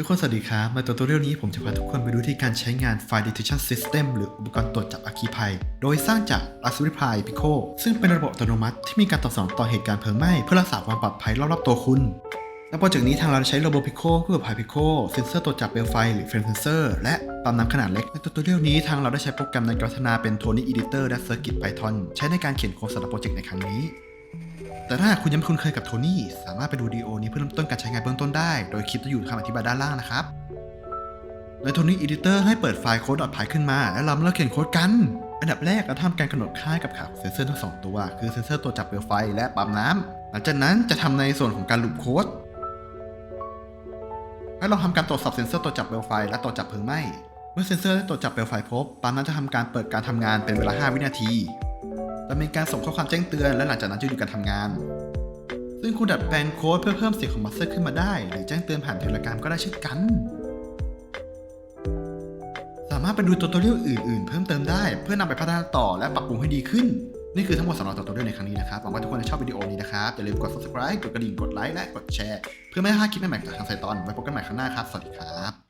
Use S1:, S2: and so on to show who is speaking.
S1: ทุกคนสวัสดีครับมาตัวตัวเรื่องนี้ผมจะพาทุกคนไปดูที่การใช้งาน File Detection System หรืออุปกรณ์ตรวจจับอัคคีภัย โดยสร้างจาก Raspberry Pi Pico ซึ่งเป็นระบบอัตโนมัติที่มีการตอบสนองต่อเหตุการณ์เพลิงไหม้เพื่อรักษาความปลอดภัยรอบๆตัวคุณและโปรเจกต์นี้ทางเราใช้โรบ Pico คู่กับ Pi Pico เซนเซอร์ตรวจจับเปลวไฟหรือ Flame Sensor และปั๊มน้ำขนาดเล็ก ในตัวตัวเรื่องนี้ทางเราได้ใช้โปรแกรมในการพัฒนาเป็น Tony Editor และ Circuit Python ใช้ในการเขียนโค้ดสำหรับโปรเจกต์ในครั้งนี้แต่ถ้าหากคุณยังไม่คุ้นเคยกับโทนี่สามารถไปดูดีโอนี้เพื่อเริ่มต้นการใช้งานเบื้อง ด้โดยคลิปจะอยู่คำอธิบายด้านล่างนะครับโดยโทนี่อีดิเตอร์ให้เปิดไฟล์โค้ด .py ขึ้นมา แล้วเรามาเริ่มเขียนโค้ดกัน อันดับแรกเราทำการกำหนดค่ากับขาของเซนเซอร์ทั้งสองตัว คือเซนเซอร์ตัวจับเปลวไฟและปั๊มน้ำหลังจากนั้นจะทำในส่วนของการลูปโค้ดให้เราทำการตรวจสอบเซนเซอร์ตัวจับเปลวไฟและตัวจับเพลิงไหม้เมื่อเซนเซอร์ได้ตรวจจับเปลวไฟพบปั๊มนั้นจะทำการเปิดการทำงานเป็นเวลา 5 วินาทีดำเนินการส่งข้อความแจ้งเตือนและหลังจากนั้นจะหยุดการทำงาน ซึ่งคุณดัดแปลงโค้ดเพื่อเพิ่มเสียงของมัสเซอร์ขึ้นมาได้ หรือแจ้งเตือนผ่านเทเลกรามก็ได้เช่นกัน สามารถไปดูตัวตัวเรียลอื่นๆ เพิ่มเติมได้ เพื่อนำไปพัฒนาต่อและปรับปรุงให้ดีขึ้น นี่คือทั้งหมดสำหรับตัวตัวเรียลในครั้งนี้นะครับ หวังว่าทุกคนจะชอบวิดีโอนี้นะครับ อย่าลืมกด subscribe กดกระดิ่ง กดไลค์ และกดแชร์ เพื่อไม่ให้พลาดคลิปใหม่ๆจากทางไซตอน ไว้พบกันใหม่ครั้งหน้าครับ สวัสดีครับ